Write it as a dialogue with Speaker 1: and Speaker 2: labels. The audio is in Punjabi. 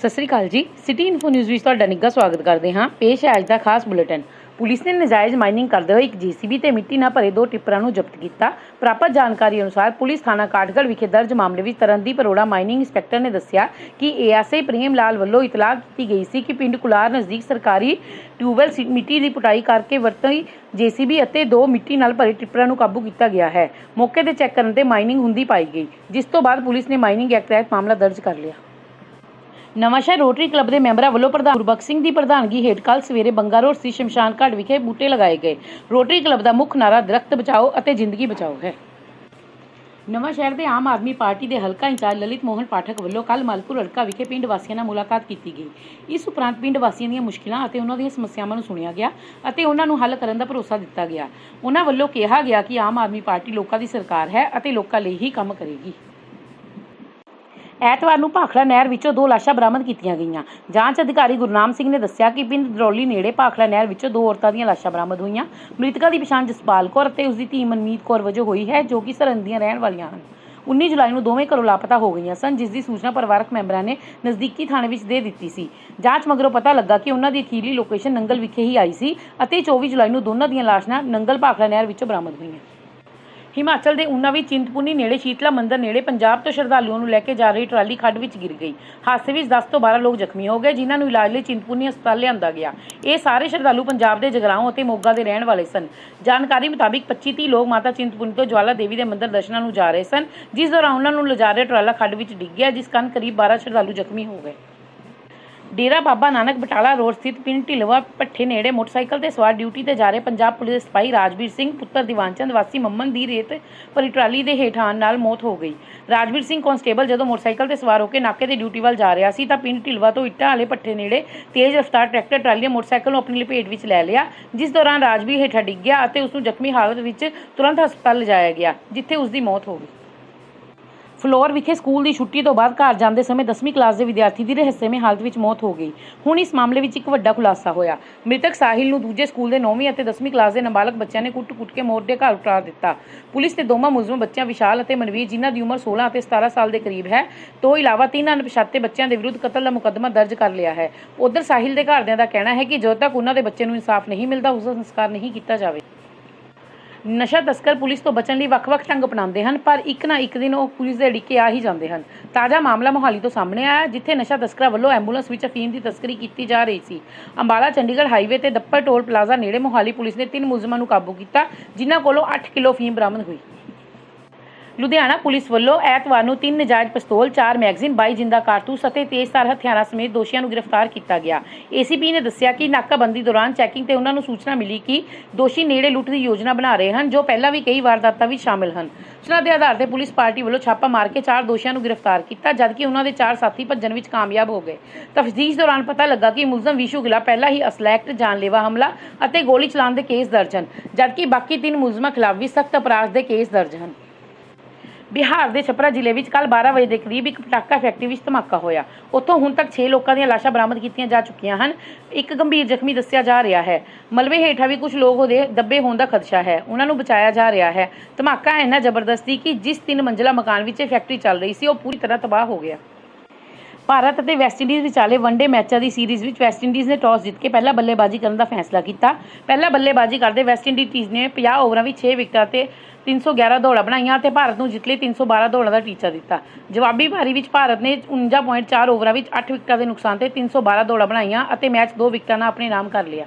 Speaker 1: ਸਤਿ ਸ੍ਰੀ ਅਕਾਲ ਜੀ। ਸਿਟੀ ਇਨਫੋ ਨਿਊਜ਼ ਵਿੱਚ ਤੁਹਾਡਾ ਨਿੱਘਾ ਸਵਾਗਤ ਕਰਦੇ ਹਾਂ। ਪੇਸ਼ ਹੈ ਅੱਜ ਦਾ ਖਾਸ ਬੁਲੇਟਿਨ। ਪੁਲਿਸ ਨੇ ਨਜਾਇਜ਼ ਮਾਈਨਿੰਗ ਕਰਦੇ ਹੋਏ ਇੱਕ ਜੀਸੀਬੀ ਤੇ ਮਿੱਟੀ ਨਾਲ ਭਰੇ ਦੋ ਟਿੱਪਰਾਂ ਨੂੰ ਜ਼ਬਤ ਕੀਤਾ। ਪ੍ਰਾਪਤ ਜਾਣਕਾਰੀ ਅਨੁਸਾਰ ਪੁਲਿਸ ਥਾਣਾ ਕਾਠਗੜ੍ਹ ਵਿਖੇ ਦਰਜ ਮਾਮਲੇ ਵਿੱਚ ਤਰਨਦੀਪ ਅਰੋੜਾ ਮਾਈਨਿੰਗ ਇੰਸਪੈਕਟਰ ਨੇ ਦੱਸਿਆ ਕਿ ਏਐਸਆਈ ਪ੍ਰੇਮ ਲਾਲ ਵੱਲੋਂ ਇਤਲਾਹ ਕੀਤੀ ਗਈ ਸੀ ਕਿ ਪਿੰਡ ਕੁਲਾਰ ਨਜ਼ਦੀਕ ਸਰਕਾਰੀ ਟਿਊਬਵੈਲ ਸੀ- ਮਿੱਟੀ ਦੀ ਪੁਟਾਈ ਕਰਕੇ ਵਰਤੀ ਜੀਸੀਬੀ ਅਤੇ ਦੋ ਮਿੱਟੀ ਨਾਲ ਭਰੇ ਟਿੱਪਰਾਂ ਨੂੰ ਕਾਬੂ ਕੀਤਾ ਗਿਆ ਹੈ। ਮੌਕੇ ਤੇ ਚੈੱਕ ਕਰਨ ਤੇ ਮਾਈਨਿੰਗ ਹੁੰਦੀ ਪਾਈ ਗਈ, ਜਿਸ ਤੋਂ ਬਾਅਦ ਪੁਲਿਸ ਨੇ ਮਾਈਨਿੰਗ ਐਕਟ ਤਹਿਤ ਮਾਮਲਾ ਦਰਜ ਕਰ ਲਿਆ। ਨਵਾਂਸ਼ਹਿਰ ਰੋਟਰੀ ਕਲੱਬ ਦੇ ਮੈਂਬਰਾਂ ਵੱਲੋਂ ਪ੍ਰਧਾਨ ਗੁਰਬਖਸ਼ ਸਿੰਘ ਦੀ ਪ੍ਰਧਾਨਗੀ ਹੇਠ ਕੱਲ੍ਹ ਸਵੇਰੇ ਬੰਗਾ ਰੋਡ ਸਥਿਤ ਸ਼ਮਸ਼ਾਨ ਘਾਟ ਵਿਖੇ ਬੂਟੇ ਲਗਾਏ ਗਏ। ਰੋਟਰੀ ਕਲੱਬ ਦਾ ਮੁੱਖ ਨਾਰਾ ਦਰਖਤ ਬਚਾਓ ਅਤੇ ਜ਼ਿੰਦਗੀ ਬਚਾਓ ਹੈ। ਨਵਾਂਸ਼ਹਿਰ ਦੇ ਆਮ ਆਦਮੀ ਪਾਰਟੀ ਦੇ ਹਲਕਾ ਇੰਚਾਰਜ ਲਲਿਤ ਮੋਹਨ ਪਾਠਕ ਵੱਲੋਂ ਕੱਲ੍ਹ ਮਲਪੁਰ ਹਲਕਾ ਵਿਖੇ ਪਿੰਡ ਵਾਸੀਆਂ ਨਾਲ ਮੁਲਾਕਾਤ ਕੀਤੀ ਗਈ। ਇਸ ਉਪਰੰਤ ਪਿੰਡ ਵਾਸੀਆਂ ਦੀਆਂ ਮੁਸ਼ਕਿਲਾਂ ਅਤੇ ਉਹਨਾਂ ਦੀਆਂ ਸਮੱਸਿਆਵਾਂ ਨੂੰ ਸੁਣਿਆ ਗਿਆ ਅਤੇ ਉਹਨਾਂ ਨੂੰ ਹੱਲ ਕਰਨ ਦਾ ਭਰੋਸਾ ਦਿੱਤਾ ਗਿਆ। ਉਹਨਾਂ ਵੱਲੋਂ ਕਿਹਾ ਗਿਆ ਕਿ ਆਮ ਆਦਮੀ ਪਾਰਟੀ ਲੋਕਾਂ ਦੀ ਸਰਕਾਰ ਹੈ ਅਤੇ ਲੋਕਾਂ ਲਈ ਹੀ ਕੰਮ ਕਰੇਗੀ। ਐਤਵਾਰ ਨੂੰ ਭਾਖੜਾ ਨਹਿਰ ਵਿੱਚੋਂ ਦੋ ਲਾਸ਼ਾਂ ਬਰਾਮਦ ਕੀਤੀਆਂ ਗਈਆਂ। ਜਾਂਚ ਅਧਿਕਾਰੀ ਗੁਰਨਾਮ ਸਿੰਘ ਨੇ ਦੱਸਿਆ ਕਿ ਪਿੰਡ ਦਰੌਲੀ ਨੇੜੇ ਭਾਖੜਾ ਨਹਿਰ ਵਿੱਚੋਂ ਦੋ ਔਰਤਾਂ ਦੀਆਂ ਲਾਸ਼ਾਂ ਬਰਾਮਦ ਹੋਈਆਂ। ਮ੍ਰਿਤਕਾਂ ਦੀ ਪਛਾਣ ਜਸਪਾਲ ਕੌਰ ਅਤੇ ਉਸ ਦੀ ਧੀ ਮਨਮੀਤ ਕੌਰ ਵਜੋਂ ਹੋਈ ਹੈ, ਜੋ ਕਿ ਸਰਹੰਦ ਦੀਆਂ ਰਹਿਣ ਵਾਲੀਆਂ ਹਨ। 19 ਜੁਲਾਈ ਨੂੰ ਦੋਵੇਂ ਘਰੋਂ ਲਾਪਤਾ ਹੋ ਗਈਆਂ ਸਨ, ਜਿਸ ਦੀ ਸੂਚਨਾ ਪਰਿਵਾਰਕ ਮੈਂਬਰਾਂ ਨੇ ਨਜ਼ਦੀਕੀ ਥਾਣੇ ਵਿੱਚ ਦੇ ਦਿੱਤੀ ਸੀ। ਜਾਂਚ ਮਗਰੋਂ ਪਤਾ ਲੱਗਾ ਕਿ ਉਹਨਾਂ ਦੀ ਅਖੀਰਲੀ ਲੋਕੇਸ਼ਨ ਨੰਗਲ ਵਿਖੇ ਹੀ ਆਈ ਸੀ ਅਤੇ 24 ਜੁਲਾਈ ਨੂੰ ਦੋਨਾਂ ਦੀਆਂ ਲਾਸ਼ਾਂ ਨੰਗਲ ਭਾਖੜਾ ਨਹਿਰ ਵਿੱਚੋਂ ਬਰਾਮਦ ਹੋਈਆਂ। ਹਿਮਾਚਲ ਦੇ ਉਨਾ ਵਿੱਚ ਚਿੰਤਪੁਰਨੀ ਨੇੜੇ ਸ਼ੀਤਲਾ ਮੰਦਰ ਨੇੜੇ ਪੰਜਾਬ ਤੋਂ ਸ਼ਰਧਾਲੂਆਂ ਨੂੰ ਲੈ ਕੇ ਜਾ ਰਹੀ ਟਰਾਲੀ ਖੱਡ ਵਿੱਚ ਗਿਰ ਗਈ। ਹਾਦਸੇ ਵਿੱਚ 10 ਤੋਂ 12 ਲੋਕ ਜ਼ਖਮੀ ਹੋ ਗਏ, ਜਿਨ੍ਹਾਂ ਨੂੰ ਇਲਾਜ ਲਈ ਚਿੰਤਪੁਰਨੀ ਹਸਪਤਾਲ ਲਿਆਂਦਾ ਗਿਆ। ਇਹ ਸਾਰੇ ਸ਼ਰਧਾਲੂ ਪੰਜਾਬ ਦੇ ਜਗਰਾਓਂ ਅਤੇ ਮੋਗਾ ਦੇ ਰਹਿਣ ਵਾਲੇ ਸਨ। ਜਾਣਕਾਰੀ ਮੁਤਾਬਿਕ 25-30 ਲੋਕ ਮਾਤਾ ਚਿੰਤਪੁਰਨੀ ਤੋਂ ਜਵਾਲਾ ਦੇਵੀ ਦੇ ਮੰਦਰ ਦਰਸ਼ਨਾਂ ਨੂੰ ਜਾ ਰਹੇ ਸਨ, ਜਿਸ ਦੌਰਾਨ ਉਹਨਾਂ ਨੂੰ ਲਿਜਾ ਰਿਹਾ ਟਰਾਲਾ ਖੱਡ ਵਿੱਚ ਡਿੱਗ ਗਿਆ, ਜਿਸ ਕਾਰਨ ਕਰੀਬ 12 ਸ਼ਰਧਾਲੂ ਜ਼ਖਮੀ ਹੋ ਗਏ। ਡੇਰਾ ਬਾਬਾ ਨਾਨਕ ਬਟਾਲਾ ਰੋਡ ਸਥਿਤ ਪਿੰਡ ਢਿਲਵਾ ਪੱਠੇ ਨੇੜੇ ਮੋਟਰਸਾਈਕਲ ਤੇ ਸਵਾਰ ਡਿਊਟੀ ਤੇ ਜਾ ਰਹੇ ਪੰਜਾਬ ਪੁਲਿਸ ਦੇ ਸਿਪਾਹੀ ਰਾਜਵੀਰ ਸਿੰਘ, ਪੁੱਤਰ ਦੀਵਾਨਚੰਦ ਵਾਸੀ ਮੰਮਨ ਦੀ ਰੇਤ ਭਰੀ ਟਰਾਲੀ ਦੇ ਹੇਠ ਆਉਣ ਨਾਲ ਮੌਤ ਹੋ ਗਈ। ਰਾਜਵੀਰ ਸਿੰਘ ਕਾਂਸਟੇਬਲ ਜਦੋਂ ਮੋਟਰਸਾਈਕਲ ਤੇ ਸਵਾਰ ਹੋ ਕੇ ਨਾਕੇ ਤੇ ਡਿਊਟੀ ਵੱਲ ਜਾ ਰਿਹਾ ਸੀ ਤਾਂ ਪਿੰਡ ਢਿਲਵਾ ਤੋਂ ਇੱਟਾਂ ਵਾਲੇ ਪੱਠੇ ਨੇੜੇ ਤੇਜ਼ ਰਫ਼ਤਾਰ ਟਰੈਕਟਰ ਟਰਾਲੀ ਨੇ ਮੋਟਰਸਾਈਕਲ ਨੂੰ ਆਪਣੀ ਲਪੇਟ ਵਿੱਚ ਲੈ ਲਿਆ, ਜਿਸ ਦੌਰਾਨ ਰਾਜਵੀਰ ਹੇਠਾਂ ਡਿੱਗ ਗਿਆ ਅਤੇ ਉਸ ਨੂੰ ਜ਼ਖਮੀ ਹਾਲਤ ਵਿੱਚ ਤੁਰੰਤ ਹਸਪਤਾਲ ਲਿਜਾਇਆ ਗਿਆ, ਜਿੱਥੇ ਉਸ ਦੀ ਮੌਤ ਹੋ ਗਈ। ਫਲੋਰ ਵਿਖੇ ਸਕੂਲ ਦੀ ਛੁੱਟੀ ਤੋਂ ਬਾਅਦ ਘਰ ਜਾਂਦੇ ਸਮੇਂ 10ਵੀਂ ਕਲਾਸ ਦੇ ਵਿਦਿਆਰਥੀ ਦੀ ਰਹੱਸਮਈ ਹਾਲਤ ਵਿੱਚ ਮੌਤ ਹੋ ਗਈ। ਹੁਣ ਇਸ ਮਾਮਲੇ ਵਿੱਚ ਇੱਕ ਵੱਡਾ ਖੁਲਾਸਾ ਹੋਇਆ। ਮ੍ਰਿਤਕ ਸਾਹਿਲ ਨੂੰ ਦੂਜੇ ਸਕੂਲ ਦੇ 9ਵੀਂ ਅਤੇ 10ਵੀਂ ਕਲਾਸ ਦੇ ਨਾਬਾਲਗ ਬੱਚਿਆਂ ਨੇ ਕੁੱਟ-ਕੁੱਟ ਕੇ ਮੌਤ ਦੇ ਘਰ ਉਤਾਰ ਦਿੱਤਾ। ਪੁਲਿਸ ਨੇ ਦੋਵਾਂ ਮੁਲਜ਼ਮ ਬੱਚਿਆਂ ਵਿਸ਼ਾਲ ਅਤੇ ਮਨਵੀਰ, ਜਿਨ੍ਹਾਂ ਦੀ ਉਮਰ 16 ਅਤੇ 17 ਸਾਲ ਦੇ ਕਰੀਬ ਹੈ, ਤੋਂ ਇਲਾਵਾ ਤਿੰਨ ਅਣਪਛਾਤੇ ਬੱਚਿਆਂ ਦੇ ਵਿਰੁੱਧ ਕਤਲ ਦਾ ਮੁਕੱਦਮਾ ਦਰਜ ਕਰ ਲਿਆ ਹੈ। ਉਧਰ ਸਾਹਿਲ ਦੇ ਘਰਦਿਆਂ ਦਾ ਕਹਿਣਾ ਹੈ ਕਿ ਜਦੋਂ ਤੱਕ ਉਹਨਾਂ ਦੇ ਬੱਚੇ ਨੂੰ ਇਨਸਾਫ ਨਹੀਂ ਮਿਲਦਾ, ਉਸ ਦਾ ਸੰਸਕਾਰ ਨਹੀਂ ਕੀਤਾ ਜਾਵੇ। ਨਸ਼ਾ ਤਸਕਰ ਪੁਲਿਸ ਤੋਂ ਬਚਣ ਲਈ ਵੱਖ-ਵੱਖ ਢੰਗ ਅਪਣਾਉਂਦੇ ਹਨ, ਪਰ ਇੱਕ ਨਾ ਇੱਕ ਦਿਨ ਉਹ ਪੁਲਿਸ ਦੇ ਅੜਿੱਕੇ ਆ ਹੀ ਜਾਂਦੇ ਹਨ। ਤਾਜ਼ਾ ਮਾਮਲਾ ਮੋਹਾਲੀ ਤੋਂ ਸਾਹਮਣੇ ਆਇਆ, ਜਿੱਥੇ ਨਸ਼ਾ ਤਸਕਰਾਂ ਵੱਲੋਂ ਐਂਬੂਲੈਂਸ ਵਿੱਚ ਅਫੀਮ ਦੀ ਤਸਕਰੀ ਕੀਤੀ ਜਾ ਰਹੀ ਸੀ। ਅੰਬਾਲਾ, ਚੰਡੀਗੜ੍ਹ ਹਾਈਵੇ ਤੇ ਦੱਪਰ ਟੋਲ ਪਲਾਜ਼ਾ ਨੇੜੇ ਮੋਹਾਲੀ ਪੁਲਿਸ ਨੇ ਤਿੰਨ ਮੁਲਜ਼ਮਾਂ ਨੂੰ ਕਾਬੂ ਕੀਤਾ, ਜਿਨ੍ਹਾਂ ਕੋਲੋਂ 8 ਕਿਲੋ ਅਫੀਮ ਬਰਾਮਦ ਹੋਈ। ਲੁਧਿਆਣਾ ਪੁਲਿਸ ਵੱਲੋਂ ਐਤਵਾਰ ਨੂੰ ਤਿੰਨ ਨਜਾਇਜ਼ ਪਿਸਤੌਲ, ਚਾਰ ਮੈਗਜ਼ੀਨ, 22 ਜਿੰਦਾ ਕਾਰਤੂਸ ਅਤੇ ਤੇਜ਼ਧਾਰ ਹਥਿਆਰਾਂ ਸਮੇਤ ਦੋਸ਼ੀਆਂ ਨੂੰ ਗ੍ਰਿਫਤਾਰ ਕੀਤਾ ਗਿਆ। ਏਸੀਪੀ ਨੇ ਦੱਸਿਆ ਕਿ ਨਾਕਾਬੰਦੀ ਦੌਰਾਨ ਚੈਕਿੰਗ ਤੇ ਉਹਨਾਂ ਨੂੰ ਸੂਚਨਾ ਮਿਲੀ ਕਿ ਦੋਸ਼ੀ ਨੇੜੇ ਲੁੱਟ ਦੀ ਯੋਜਨਾ ਬਣਾ ਰਹੇ ਹਨ ਜੋ ਪਹਿਲਾਂ ਵੀ ਕਈ ਵਾਰਦਾਤਾਂ ਵਿੱਚ ਸ਼ਾਮਿਲ ਹਨ। ਸੂਚਨਾ ਦੇ ਆਧਾਰ ਤੇ ਪੁਲਿਸ ਪਾਰਟੀ ਵੱਲੋਂ ਛਾਪਾ ਮਾਰ ਕੇ ਚਾਰ ਦੋਸ਼ੀਆਂ ਨੂੰ ਗ੍ਰਿਫਤਾਰ ਕੀਤਾ ਜਦਕਿ ਉਹਨਾਂ ਦੇ ਚਾਰ ਸਾਥੀ ਭੱਜਣ ਵਿੱਚ ਕਾਮਯਾਬ ਹੋ ਗਏ। ਤਫਤੀਸ਼ ਦੌਰਾਨ ਪਤਾ ਲੱਗਾ ਕਿ ਮੁਲਜ਼ਮ ਵਿਸ਼ੂ ਗਿਲਾ ਪਹਿਲਾਂ ਹੀ ਅਸਲਾ ਐਕਟ, ਜਾਨਲੇਵਾ ਹਮਲਾ ਅਤੇ ਗੋਲੀ ਚਲਾਉਣ ਦੇ ਕੇਸ ਦਰਜ ਹਨ ਜਦਕਿ ਬਾਕੀ ਤਿੰਨ ਮੁਲਜ਼ਮਾਂ ਖਿਲਾਫ ਵੀ ਸਖਤ ਅਪਰਾਧ ਦੇ ਕੇਸ ਦਰਜ ਹਨ। ਬਿਹਾਰ ਦੇ ਛਪਰਾ ਜ਼ਿਲ੍ਹੇ ਵਿੱਚ ਕੱਲ 12 ਵਜੇ ਦੇ ਕਰੀਬ ਇੱਕ ਪਟਾਕਾ ਫੈਕਟਰੀ ਵਿੱਚ ਧਮਾਕਾ ਹੋਇਆ। ਉੱਥੋਂ ਹੁਣ ਤੱਕ 6 ਲੋਕਾਂ ਦੀਆਂ ਲਾਸ਼ਾਂ ਬਰਾਮਦ ਕੀਤੀਆਂ ਜਾ ਚੁੱਕੀਆਂ ਹਨ। ਇੱਕ ਗੰਭੀਰ ਜ਼ਖਮੀ ਦੱਸਿਆ ਜਾ ਰਿਹਾ ਹੈ। ਮਲਬੇ ਹੇਠਾਂ ਵੀ ਕੁਝ ਲੋਕ ਉਹਦੇ ਦੱਬੇ ਹੋਣ ਦਾ ਖਦਸ਼ਾ ਹੈ। ਉਹਨਾਂ ਨੂੰ ਬਚਾਇਆ ਜਾ ਰਿਹਾ ਹੈ। ਧਮਾਕਾ ਇੰਨਾ ਜ਼ਬਰਦਸਤੀ ਸੀ ਕਿ ਜਿਸ ਤਿੰਨ ਮੰਜ਼ਲਾ ਮਕਾਨ ਵਿੱਚ ਇਹ ਫੈਕਟਰੀ ਚੱਲ ਰਹੀ ਸੀ, ਉਹ ਪੂਰੀ ਤਰ੍ਹਾਂ ਤਬਾਹ ਹੋ ਗਿਆ। ਭਾਰਤ ਅਤੇ ਵੈਸਟਇੰਡੀਜ਼ ਵਿਚਾਲੇ ਵਨਡੇ ਮੈਚਾਂ ਦੀ ਸੀਰੀਜ਼ ਵਿੱਚ ਵੈਸਟਇੰਡੀਜ਼ ਨੇ ਟਾਸ ਜਿੱਤ ਕੇ ਪਹਿਲਾਂ ਬੱਲੇਬਾਜ਼ੀ ਕਰਨ ਦਾ ਫੈਸਲਾ ਕੀਤਾ। ਪਹਿਲਾਂ ਬੱਲੇਬਾਜ਼ੀ ਕਰਦੇ ਵੈਸਟ ਇੰਡੀਜ਼ ਟੀਮ ਨੇ 50 ਓਵਰਾਂ ਵਿੱਚ 6 ਵਿਕਟਾਂ ਤੇ 311 ਦੌੜਾਂ ਬਣਾਈਆਂ ਤੇ ਭਾਰਤ ਨੂੰ ਜਿੱਤ ਲਈ 312 ਦੌੜਾਂ ਦਾ ਟੀਚਾ ਦਿੱਤਾ। ਜਵਾਬੀ ਪਾਰੀ ਵਿੱਚ ਭਾਰਤ ਨੇ 49.4 ਓਵਰਾਂ ਵਿੱਚ 8 ਵਿਕਟਾਂ ਦੇ ਨੁਕਸਾਨ ਤੇ 312 ਦੌੜਾਂ ਬਣਾਈਆਂ ਅਤੇ ਮੈਚ 2 ਵਿਕਟਾਂ ਨਾਲ ਆਪਣੇ ਨਾਮ ਕਰ ਲਿਆ।